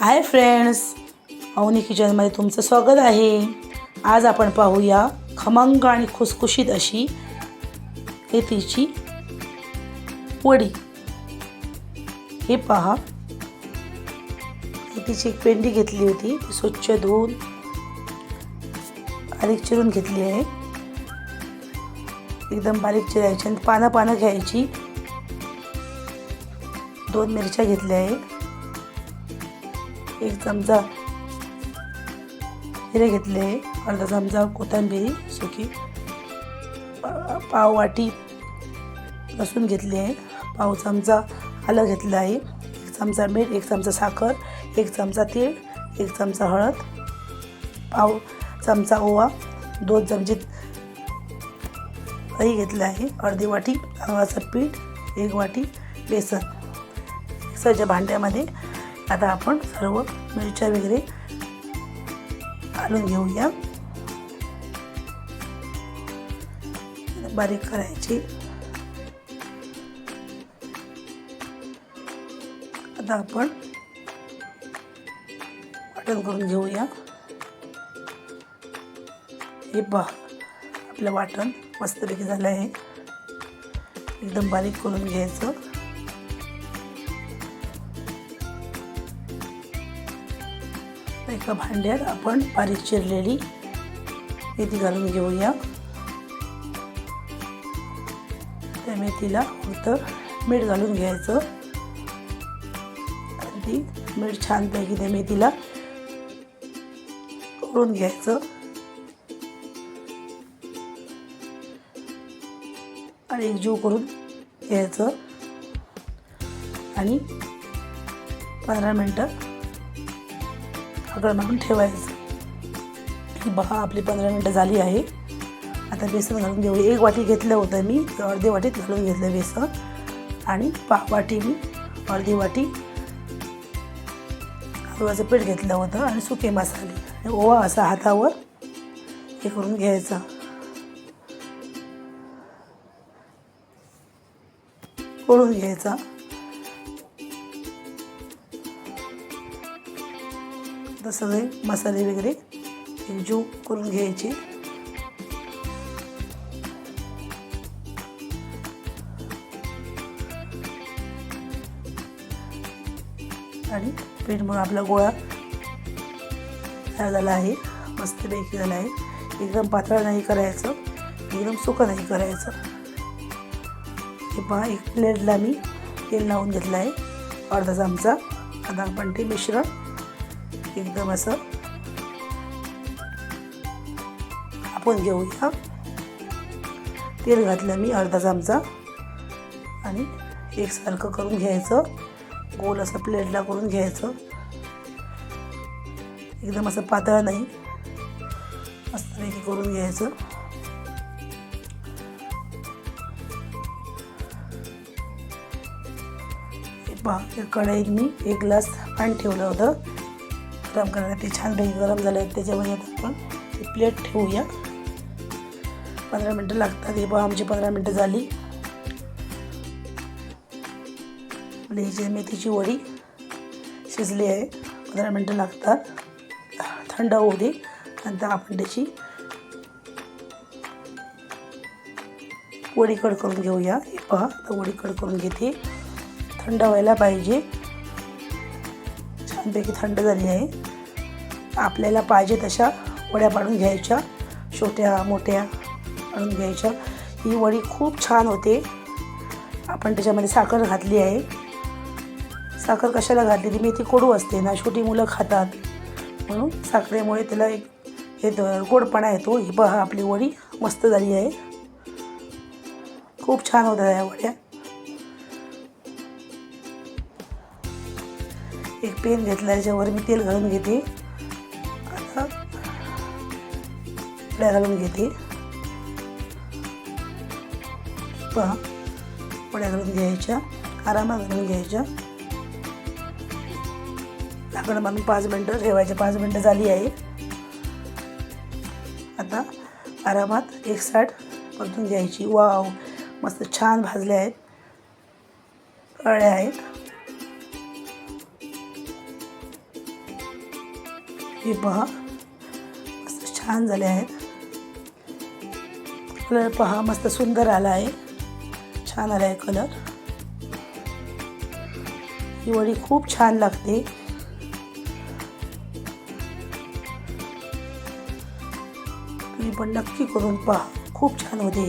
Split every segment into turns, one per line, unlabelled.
Hi friends Avni किचनमध्ये तुमचं स्वागत आहे. आज आपण पाहूया खमंग आणि खुसखुशीत अशी मेथीची वडी. हे पहा. मेथीची एक पेंडी घेतली होती स्वच्छ धुवून बारीक चिरून घेतली आहे. एकदम बारीक चिरायची आणि पानं पानं घ्यायची. दोन मिरच्या घेतल्या आहेत. एक चमचा हिरे घेतले आहे अर्धा चमचा कोथिंबीर सुकी पाव वाटी लसूण घेतली आहे पाव चमचा आलं घेतलं आहे एक चमचा मीठ एक चमचा साखर एक चमचा तीळ एक चमचा हळद पाव चमचा ओवा दोन चमचे दही घेतलं आहे अर्धी वाटी तांदळाचं पीठ एक वाटी बेसन. मिक्सरच्या भांड्यामध्ये आता आपण सर्व मिरच्या वगैरे घालून घेऊया. बारीक करायची. आता आपण वाटण करून घेऊया. हे पहा आपलं वाटण मस्तपैकी झालं आहे. एकदम बारीक करून घ्यायचं. एका भांड्यात आपण बारीक चिरलेली मेथी घालून घेऊया. त्या मेथीला फक्त मीठ घालून घ्यायचं. आणि ती मीठ छानपैकी त्या मेथीला ओढून घ्यायचं. आणि एकजीव करून घ्यायचं. आणि पंधरा मिनटं झाकण ठेवायचं. की बघा आपली पंधरा मिनटं झाली आहे. आता बेसन घालून घेऊ. एक वाटी घेतलं होतं मी. अर्धी वाटीत घालून घेतलं बेसन. आणि पाव वाटी मी अर्धी वाटी गव्हाचं पीठ घेतलं होतं आणि सुके मसाले. ओवा असा हातावर हे करून घ्यायचा. ओळून घ्यायचा. आता सगळे मसाले वगैरे एकजीव करून घ्यायचे. आणि पीठ मग आपला गोळा तयार झाला आहे. मस्तपैकी झाला आहे. एकदम पातळ नाही करायचं एकदम सुकं नाही करायचं. हे पहा एक प्लेटला मी तेल लावून घेतलं आहे. अर्धा चमचा आता आपण ते मिश्रण. एकदम असं आपण घेऊया. तेल घातलं मी अर्धा चमचा. आणि एकसारखं करून घ्यायचं. गोल असं प्लेटला करून घ्यायचं. एकदम असं पातळ नाही. मस्तपैकी करून घ्यायचं. हे पहा कढईत मी एक ग्लास पाणी ठेवलं होतं. गरम करायला ते छानपैकी गरम झालं आहे. त्याच्यामध्ये आता आपण ती प्लेट ठेवूया. पंधरा मिनटं लागतात. हे पहा आमची पंधरा मिनटं झाली. आणि ह्याची मेथीची वडी शिजली आहे. पंधरा मिनटं लागतात. थंड होऊ दे. नंतर आपण त्याची वडी कट करून घेऊया. हे पहा तर वडी कट करून घेते. थंड व्हायला पाहिजे. छानपैकी थंड झाली आहे. आपल्याला पाहिजे तशा वड्या पाडून घ्यायच्या छोट्या मोठ्या पाडून घ्यायच्या. ही वडी खूप छान होते. आपण त्याच्यामध्ये साखर घातली आहे. साखर कशाला घातली? ती मेथी कोडू असते ना छोटी मुलं खातात. म्हणून साखरेमुळे त्याला एक हे गोडपणा येतो. ही पहा आपली वडी मस्त झाली आहे. खूप छान होत्या या वड्या. एक पेन घेतला त्याच्यावर मी तेल घालून घेते. आता वड्या घालून घेते. पहा पुड्या घालून घ्यायच्या आरामात घालून घ्यायच्या. झाकण बांधून पाच मिनटं ठेवायचे पाच मिनटं झाली आहे. आता आरामात एक साठ परतून घ्यायची. वाव मस्त छान भाजल्या आहेत. कळल्या आहेत. हे पहा। मस्त छान झाले आहेत कलर पहा, मस्त सुंदर आला आहे. छान आला आहे कलर. ही वडी खूप छान लागते. तुम्ही पण नक्की करून पहा. खूप छान होते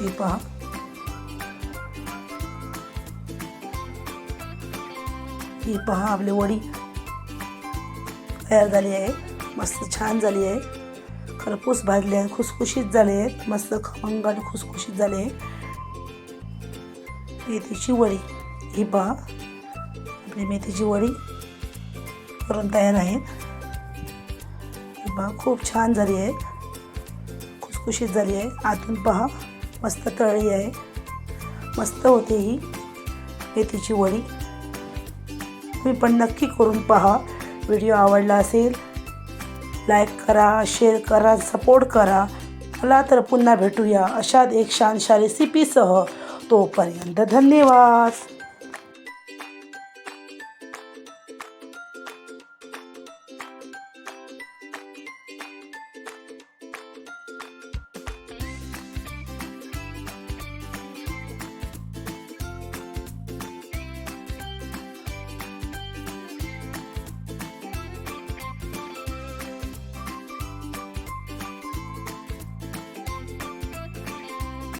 हे पहा. ही पहा आपली वडी. तयार झाली आहे. मस्त छान झाली आहे. खरपूस भाजले आहे. खुसखुशीत झाले आहेत. मस्त खमंग खुसखुशीत झाले आहे. मेथीची वडी. ही पहा. आपली मेथीची वडी करून तयार आहेत ही पहा. खूप छान झाली आहे. खुसखुशीत झाली आहे. आतून पहा. मस्त तळी आहे. मस्त होते ही मेथीची वडी. तुम्ही पण नक्की करून पहा. व्हिडिओ आवडला असेल लाईक करा शेअर करा सपोर्ट करा. मला तर पुन्हा भेटूया अशाच एक शानशा रेसिपीसह तोपर्यंत धन्यवाद.